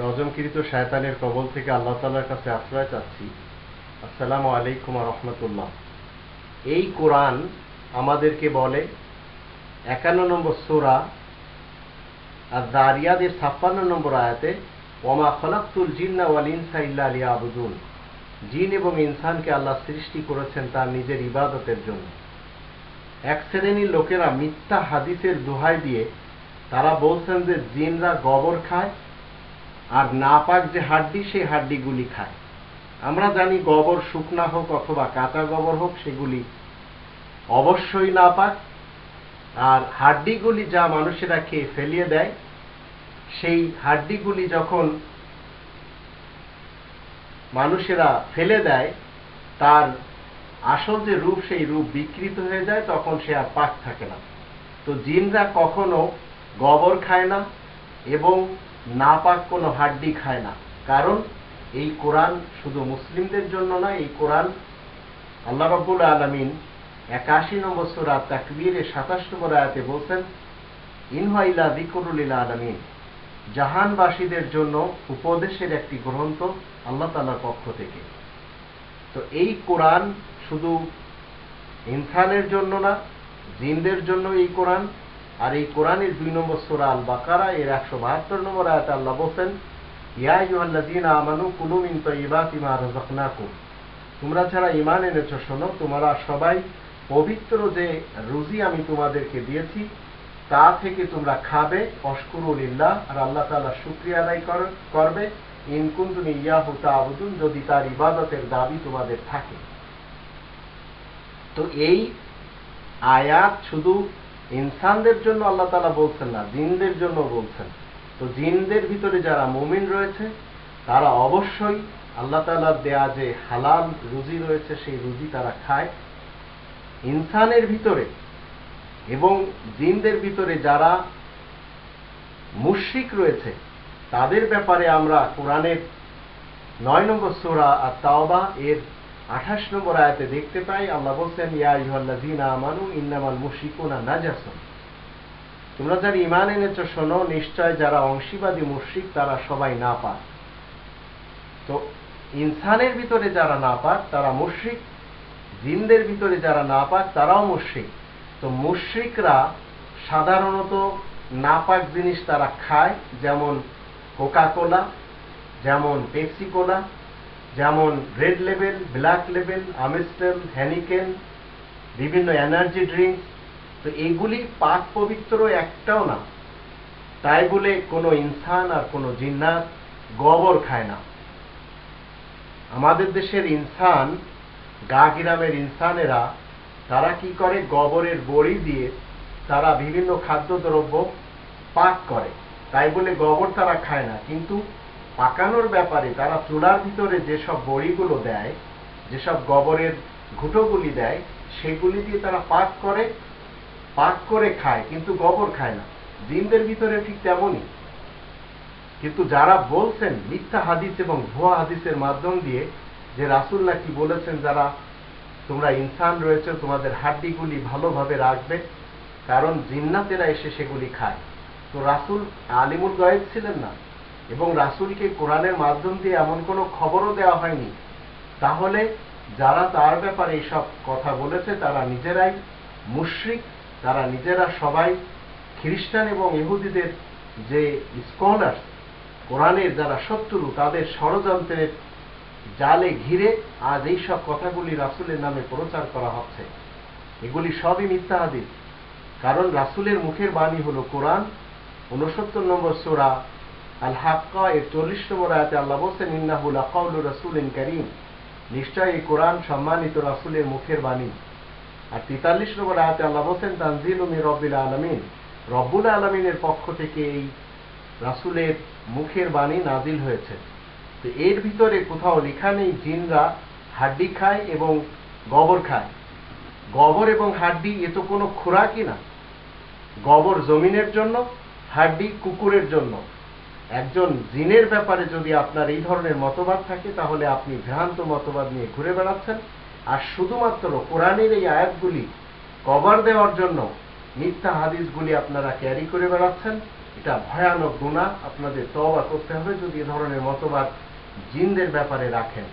রজমকৃত শায়তানের কবল থেকে আল্লাহ তালার কাছে আশ্রয় চাচ্ছি। আসসালামু আলাইকুম রহমতুল্লাহ। এই কোরআন আমাদেরকে বলে একান্ন নম্বর সোরা আর দারিয়াদের ছাপ্পান্ন নম্বর আয়াতে, ওমা খলাক্তুল জিন্না ওয়াল ইনসা ইল্লা আলিয়া আবুদুন জিন এবং ইনসানকে আল্লাহ সৃষ্টি করেছেন তার নিজের ইবাদতের জন্য। এক শ্রেণির লোকেরা মিথ্যা হাদিসের দোহাই দিয়ে তারা বলছেন যে জিনরা গোবর খায় আর নাপাক যে হাড্ডি, সেই হাড্ডিগুলি খায়। আমরা জানি গোবর শুকনা হোক অথবা কাঁচা গোবর হোক, সেগুলি অবশ্যই নাপাক। আর হাড্ডিগুলি যা মানুষেরা খেয়ে ফেলিয়ে দেয়, সেই হাড্ডিগুলি যখন মানুষেরা ফেলে দেয়, তার আসল যে রূপ, সেই রূপ বিকৃত হয়ে যায়, তখন সে আর পাক থাকে না। তো জিনরা কখনো গোবর খায় না এবং নাপাক কোনো হাড্ডি খায় না। কারণ এই কোরআন শুধু মুসলিমদের জন্য না এই কোরআন আল্লাহ রব্বুল আলমিন একাশি নম্বর সুরা তাকবীরে সাতাশ নম্বর আয়াতে বলছেন ইনহাইলা দিকরুল আলমিন। জাহানবাসীদের জন্য উপদেশের একটি গ্রন্থ আল্লাহ তালার পক্ষ থেকে। তো এই কোরআন শুধু ইনসানের জন্য না, জিনদের জন্য এই কোরআন আর এই কোরআনের দুই নম্বর সোরা আল বাকারা এর একশো বাহাত্তর নম্বর আয়াত আল্লাহ বলছেন তোমরা যারা ঈমান এনেছো, শোনো, তোমরা সবাই পবিত্র যে রুজি আমি তোমাদেরকে দিয়েছি, তা থেকে তোমরা খাবে অশকুরুলিল্লাহ আর আল্লাহ তাআলা শুকরিয়া আদায় করবে। ইন কুনতুম ইয়াহু তা'বুদুন যদি তার ইবাদতের দাবি তোমাদের থাকে। তো এই আয়াত শুধু ইনসানদের জন্য আল্লাহ তালা বলছেন না, জিনদের জন্য বলছেন। তো জিনদের ভিতরে যারা মুমিন রয়েছে, তারা অবশ্যই আল্লাহ তালার দেয়া যে হালাল রুজি রয়েছে, সেই রুজি তারা খায়। ইনসানের ভিতরে এবং জিনদের ভিতরে যারা মুশ্রিক রয়েছে, তাদের ব্যাপারে আমরা কোরআনের নয় নম্বর সোরা আর তাওবা এর আঠাশ নম্বর আয়াতে দেখতে পাই, আল্লাহ বলছেন, ইয়া ইহল্লাযীনা আমানু ইন্নামাল মুশরিকুনা নাজাসুন। তোমরা যারা ঈমান এনেছো, শোনো, নিশ্চয় যারা অংশীবাদী মুশরিক, তারা সবাই না পাক তো ইনসানের ভিতরে যারা না পাক তারা মুশরিক। জিনদের ভিতরে যারা না পাক তারাও মুশরিক। তো মুশরিকরা সাধারণত নাপাক জিনিস তারা খায়, যেমন কোকা কোলা যেমন পেপসি কোলা যেমন red level black level আমিস্টেল Heineken, বিভিন্ন এনার্জি ড্রিঙ্কস। তো এইগুলি পাক পবিত্র একটাও না। তাই বলে কোনো ইনসান আর কোনো জিন্নাত গোবর খায় না। আমাদের দেশের ইনসান গা গ্রামের ইনসানেরা, তারা কি করে? গোবরের বড়ি দিয়ে তারা বিভিন্ন খাদ্যদ্রব্য পাক করে। তাই বলে গোবর তারা খায় না। কিন্তু পাকানোর ব্যাপারে তারা চুলার ভিতরে যেসব বড়িগুলো দেয়, যেসব গোবরের ঘুটোগুলি দেয়, সেগুলি দিয়ে তারা পাক করে পাক করে খায়, কিন্তু গোবর খায় না। জিনদের ভিতরে ঠিক তেমনই। কিন্তু যারা বলছেন মিথ্যা হাদিস এবং ভুয়া হাদিসের মাধ্যম দিয়ে যে রাসুল্লাহ কি বলেছেন, যারা তোমরা ইনসান রয়েছে, তোমাদের হাড্ডিগুলি ভালোভাবে রাখবে, কারণ জিন্নাতেরা এসে সেগুলি খায়। তো রাসুল আলিমুল গায়েব ছিলেন না। এবং রাসুলকে কোরআনের মাধ্যম দিয়ে এমন কোনো খবরও দেওয়া হয়নি। তাহলে যারা তার ব্যাপারে এইসব কথা বলেছে, তারা নিজেরাই মুশ্রিক, তারা নিজেরা সবাই খ্রিস্টান এবং ইহুদিদের যে স্কলার কোরআনের যারা শত্রু, তাদের ষড়যন্ত্রের জালে ঘিরে আজ এইসব কথাগুলি রাসুলের নামে প্রচার করা হচ্ছে। এগুলি সবই মিথ্যা হাদিস। কারণ রাসুলের মুখের বাণী হলো কোরআন। উনসত্তর নম্বর সোরা আল হাক্কা এর চল্লিশ নম্বর আয়াতে আল্লাহ বলছেন ইন্নাহুল আকাউল রাসুলিন করিম। নিশ্চয় এই কোরআন সম্মানিত রাসুলের মুখের বাণী। আর তেতাল্লিশ নম্বর আয়াতে আল্লাহ বলছেন, তানজিল উমি রব্বিল আলমিন। রব্বুল আলমিনের পক্ষ থেকে এই রাসুলের মুখের বাণী নাজিল হয়েছে। তো এর ভিতরে কোথাও লেখা নেই, জিনরা হাড্ডি খায় এবং গোবর খায়। গোবর এবং হাড্ডি এ তো কোনো খোরাকই না। গবর জমিনের জন্য, হাড্ডি কুকুরের জন্য। একজন জিনের ব্যাপারে যদি আপনার এই ধরনের মতবাদ থাকে, তাহলে আপনি ভ্রান্ত মতবাদ নিয়ে ঘুরে বেড়াচ্ছেন। আর শুধুমাত্র কোরআনের এই আয়াতগুলি কভার দেওয়ার জন্য মিথ্যা হাদিসগুলি আপনারা ক্যারি করে বেড়াচ্ছেন, এটা ভয়ানক গুণা আপনাদের তবা করতে হবে যদি এ ধরনের মতবাদ জিনদের ব্যাপারে রাখেন।